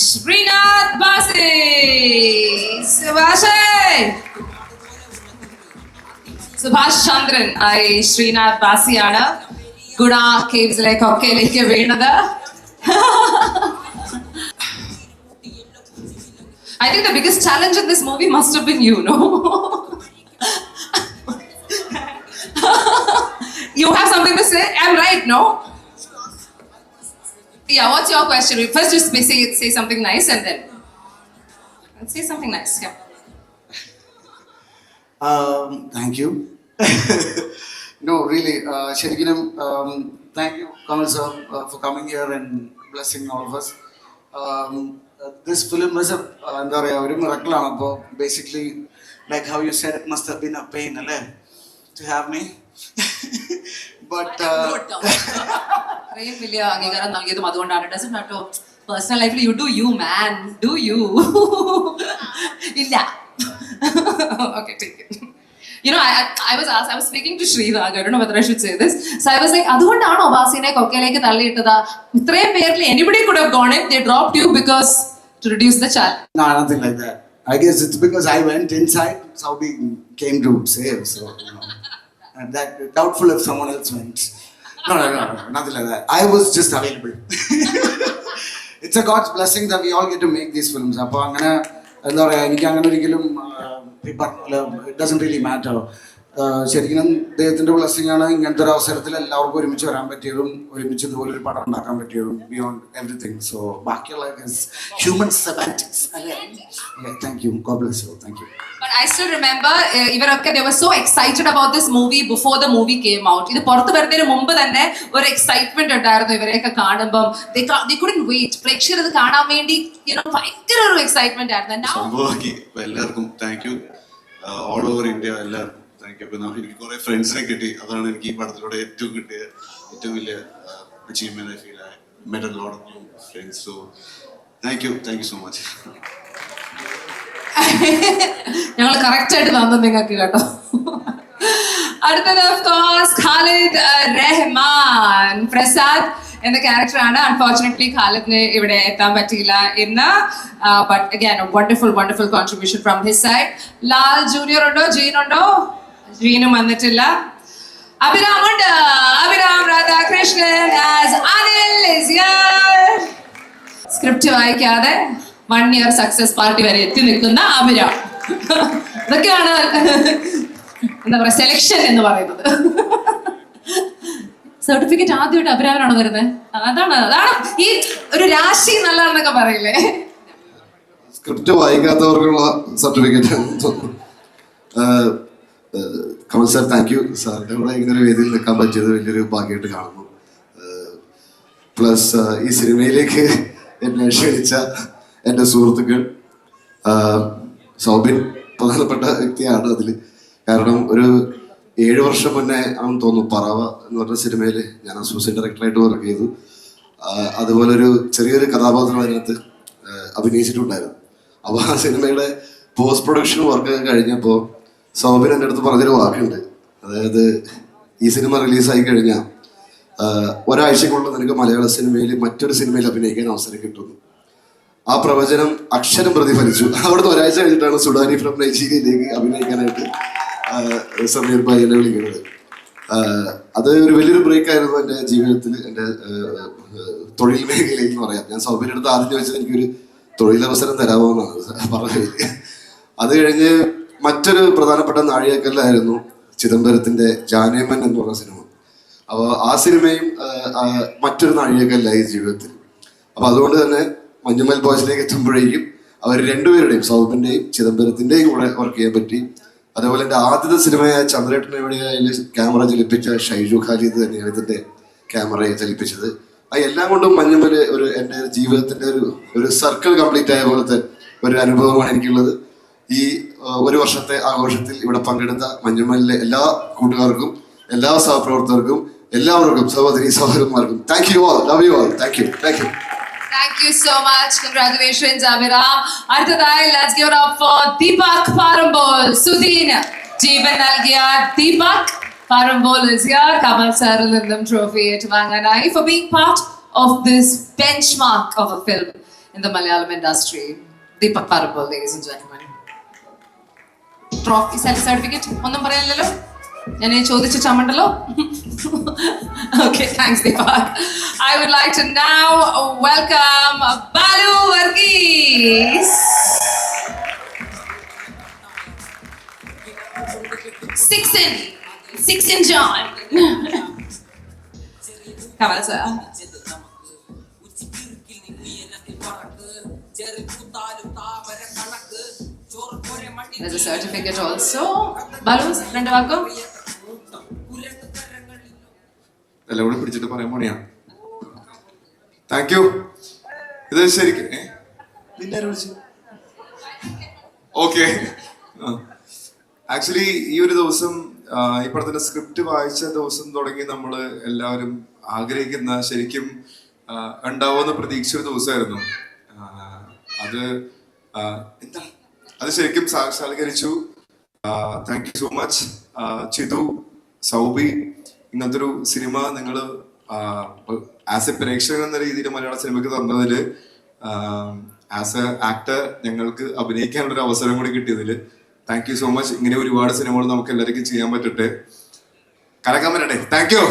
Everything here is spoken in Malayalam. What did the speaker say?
Srinath Basi. സുഭാഷേ Subhash Chandran I Sreenath ബാസിയാണ് ഗുണ കേവ്സിലെ കൊക്കയിലേക്ക് വീണത് I think the biggest challenge in this movie must have been you, no? you have something to say? I'm right, no? Yeah, what's your question? First, just say, say something nice and then. Let's say something nice, yeah. Um, thank you. no, really, uh, ശരിക്കും um, thank you, Kamal sir, uh, for coming here and blessing all of us. Um, uh, this film is a uh, എന്താ പറയുക ഒരു മിറക്കിളാണ് അപ്പോൾ basically like how you said it must been a pain അല്ലേ ടു ഹാവ് മീ but ഇത്രയും വലിയ അംഗീകാരം നൽകിയതും അതുകൊണ്ടാണ് ഡസൻ കേട്ടോ പേഴ്സണൽ ലൈഫിൽ you do you man do you ഇല്ല okay You know, I, I, I was asked, I was speaking to Sridhar, I don't know whether I should say this. So I was like, അതുകൊണ്ടാണോ ബാസിനെ കൊക്കയിലേക്ക് തള്ളിയിട്ടത് ഇത്രയും പേരിൽ anybody could have gone in, they dropped you because to reduce the challenge. No, nothing like that. I guess it's because I went inside, Saudi came to save. So, you know, and that doubtful if someone else went. No, no, no, no, nothing like that. I was just available. it's a God's blessing that we all get to make these films. അപ്പോൾ അങ്ങനെ എന്താ പറയുക എനിക്ക് അങ്ങനെ ഒരിക്കലും ഇറ്റ് ഡസൻ റിയലി മാറ്റർ ശരിക്കും ദൈവത്തിന്റെ ബ്ലെസ്സിങ് ആണ് ഇങ്ങനത്തെ ഒരു അവസരത്തിൽ എല്ലാവർക്കും ഒരുമിച്ച് വരാൻ പറ്റിയതും ഒരുമിച്ച് ഇതുപോലെ ഒരു പടം ഉണ്ടാക്കാൻ പറ്റിയതും ബിയോണ്ട് എവറിഥിങ് സോ ബാക്കിയുള്ള ഹ്യൂമൻ സെമാറ്റിക്സ് അല്ലേ? Thank you god bless you thank you But I still remember uh, ഇവരൊക്കെ they were so excited about this movie before the movie came out. ഇത് പുറത്ത് വരുന്നതിന് മുമ്പ് തന്നെ ഒരു എക്സൈറ്റ്മെന്റ് ഉണ്ടായിരുന്നു ഇവരെയൊക്കെ കാണുമ്പം. They couldn't wait. പ്രേക്ഷകർ ഇത് കാണാൻ വേണ്ടി you know ഭയങ്കര ഒരു എക്സൈറ്റ്മെന്റ് ആയിരുന്നു. എല്ലാവർക്കും thank you all over India എല്ലാവർക്കും താങ്ക് യു അപ്പം എനിക്ക് കുറെ ഫ്രണ്ട്സിനെ കിട്ടി. അതാണ് എനിക്ക് ഈ പടത്തിലൂടെ ഏറ്റവും കിട്ടിയ ഏറ്റവും വലിയ അച്ചീവ്മെന്റ് ഫീൽ ആയ. Met a lot of new friends so thank you thank you so much ഞങ്ങൾ കറക്റ്റ് ആയിട്ട് തന്നു നിങ്ങൾക്ക് കേട്ടോ. അടുത്തത് ഓഫ് കോഴ്സ് ഖാലിദ് റഹ്മാൻ പ്രസാദ്. എന്ന ക്യാരക്ടറാണ് അൺഫോർച്ചുനേറ്റ്ലി ഖാലിദിന് ഇവിടെ എത്താൻ പറ്റിയില്ല എന്ന് but wonderful wonderful contribution from his side Lal junior ഉണ്ടോ? ജീൻ ഉണ്ടോ? ജീനും വന്നിട്ടില്ല. അഭിരാം ഉണ്ട്. അഭിരാം രാധാകൃഷ്ണൻ ആസ്. സ്ക്രിപ്റ്റ് വായിക്കാതെ വൺ ഇയർ സക്സസ് പാർട്ടി വരെ എത്തി നിൽക്കുന്ന അഭിരാം. ഇതൊക്കെയാണ് എന്താ പറയാ സെലക്ഷൻ എന്ന് പറയുന്നത്. സർട്ടിഫിക്കറ്റ് ആദ്യമായിട്ട് അഭിരാമനാണ് വരുന്നത് അതാണ് അതാണ് ഈ ഒരു രാശി നല്ലതാണെന്നൊക്കെ പറയില്ലേ? Script വായിക്കാത്തവർക്കുള്ള certificate Kamal sir thank you സാറിന്റെ കൂടെ ഇങ്ങനെ ഒരു വേദിയിൽ നിൽക്കാൻ പറ്റിയത് വലിയൊരു ഭാഗ്യമായിട്ട് കാണുന്നു. പ്ലസ് ഈ സിനിമയിലേക്ക് എന്നെ ക്ഷണിച്ച എന്റെ സുഹൃത്തുക്കൾ സൗബിൻ പ്രധാനപ്പെട്ട വ്യക്തിയാണ് അതിൽ കാരണം ഒരു ഏഴ് വർഷം മുന്നേ അവൻ തോന്നുന്നു പറവ എന്ന് പറഞ്ഞ സിനിമയിൽ ഞാൻ അസോസിയേറ്റ് ഡയറക്ടറായിട്ട് വർക്ക് ചെയ്തു. അതുപോലെ ഒരു ചെറിയൊരു കഥാപാത്രം അതിനകത്ത് അഭിനയിച്ചിട്ടുണ്ടായിരുന്നു അപ്പോൾ ആ സിനിമയുടെ പോസ്റ്റ് പ്രൊഡക്ഷൻ വർക്ക് കഴിഞ്ഞപ്പോൾ സൗബിൻ എന്റെ അടുത്ത് പറഞ്ഞൊരു വാക്കുണ്ട്. അതായത് ഈ സിനിമ റിലീസായി കഴിഞ്ഞാൽ ഒരാഴ്ചക്കുള്ള ഒരാഴ്ചക്കുള്ളിൽ നിനക്ക് മലയാള സിനിമയിൽ മറ്റൊരു സിനിമയിൽ അഭിനയിക്കാൻ അവസരം കിട്ടുന്നു. ആ പ്രവചനം അക്ഷരം പ്രതിഫലിച്ചു. അവിടുന്ന് ഒരാഴ്ച കഴിഞ്ഞിട്ടാണ് സുഡാനി ഫ്രം നൈജീരിയയിലേക്ക് അഭിനയിക്കാനായിട്ട് സമീർ ഭായി എന്നെ വിളിക്കുന്നത്. അത് ഒരു വലിയൊരു ബ്രേക്ക് ആയിരുന്നു എന്റെ ജീവിതത്തിൽ എന്റെ തൊഴിൽ മേഖലയിൽ പറയാം. ഞാൻ സൗബിന്റെ അടുത്ത് ആദ്യം ചോദിച്ചത് എനിക്കൊരു തൊഴിലവസരം തരാമോ എന്നാണ് പറഞ്ഞത്. അത് കഴിഞ്ഞ് മറ്റൊരു പ്രധാനപ്പെട്ട നാഴികക്കല്ലായിരുന്നു ചിദംബരത്തിന്റെ ജാനേമൻ എന്ന് പറഞ്ഞ സിനിമ. അപ്പോൾ ആ സിനിമയും മറ്റൊരു നാഴികക്കല്ലായി ജീവിതത്തിൽ. അപ്പോൾ അതുകൊണ്ട് തന്നെ മഞ്ഞുമൽ ബോയ്സിലേക്ക് എത്തുമ്പോഴേക്കും അവർ രണ്ടുപേരുടെയും സൗബിന്റെയും ചിദംബരത്തിന്റെയും കൂടെ വർക്ക് ചെയ്യാൻ പറ്റി. അതേപോലെ എന്റെ ആദ്യത്തെ സിനിമയായ ചന്ദ്രേട്ടൻ എവിടെയായാൽ ക്യാമറ ചലിപ്പിച്ച ഷൈജു ഖാലിദ് തന്നെയാണ് ഇതിന്റെ ക്യാമറയെ ചലിപ്പിച്ചത്. ആ എല്ലാം കൊണ്ടും മഞ്ഞുമൽ ഒരു എന്റെ ജീവിതത്തിന്റെ ഒരു ഒരു സർക്കിൾ കംപ്ലീറ്റ് ആയ പോലത്തെ ഒരു അനുഭവമാണ് എനിക്കുള്ളത്. ഈ ഒരു വർഷത്തെ ആഘോഷത്തിൽ ഇവിടെ പങ്കെടുത്ത മഞ്ഞുമലിലെ എല്ലാ കൂട്ടുകാർക്കും എല്ലാ സഹപ്രവർത്തകർക്കും എല്ലാവർക്കും സഹോദരി സഹോദരന്മാർക്കും thank you all love you all thank you thank you Thank you so much congratulations Abhiram അടുത്തതായി let's give up for Deepak Parambol സുധീന് ജീവൻ നൽകിയ ദീപക് പാറമ്പോൾ is here കമൽ സാറിൽ നിന്നും trophy ഏറ്റുവാങ്ങാനായി for being part of this benchmark of a film in the Malayalam industry. Deepak Parabol, ladies and gentlemen. Trophy self certificate ഒന്നും പറയാനില്ലല്ലോ ഞാൻ ഈ ചോദിച്ച ചമ്മണ്ടല്ലോ okay thanks Deepak I would like to now welcome Balu Varghese six in six in John Come on, sir. There's a certificate also. Balu, രണ്ട് എല്ലാം കൂടെ പിടിച്ചിട്ട് പറയാൻ പോണിയാണ് താങ്ക് യു ഇത് ശരിക്കും ഏ? നിന്നെ വിളിച്ചു? ഓക്കെ ആക്ച്വലി ഈ ഒരു ദിവസം ഇപ്പോഴത്തെ ഈ പടത്തിന്റെ സ്ക്രിപ്റ്റ് വായിച്ച ദിവസം തുടങ്ങി നമ്മൾ എല്ലാവരും ആഗ്രഹിക്കുന്ന ശരിക്കും ഉണ്ടാവുമെന്ന് പ്രതീക്ഷ ഒരു ദിവസമായിരുന്നു. അത് എന്താ? അത് ശരിക്കും സാക്ഷാത്കരിച്ചു thank you so much Chithu Soubi ഇങ്ങനത്തെ ഒരു സിനിമ നിങ്ങൾ ആസ് എ പ്രേക്ഷകൻ എന്ന രീതിയിൽ മലയാള സിനിമയ്ക്ക് തന്നതിൽ ആസ് എ ആക്ടർ ഞങ്ങൾക്ക് അഭിനയിക്കാനുള്ള ഒരു അവസരം കൂടി കിട്ടിയതിൽ താങ്ക് യു സോ മച്ച് ഇങ്ങനെ ഒരുപാട് സിനിമകൾ നമുക്ക് എല്ലാവർക്കും ചെയ്യാൻ പറ്റട്ടെ. കലക്കാൻ പറ്റട്ടെ താങ്ക് യു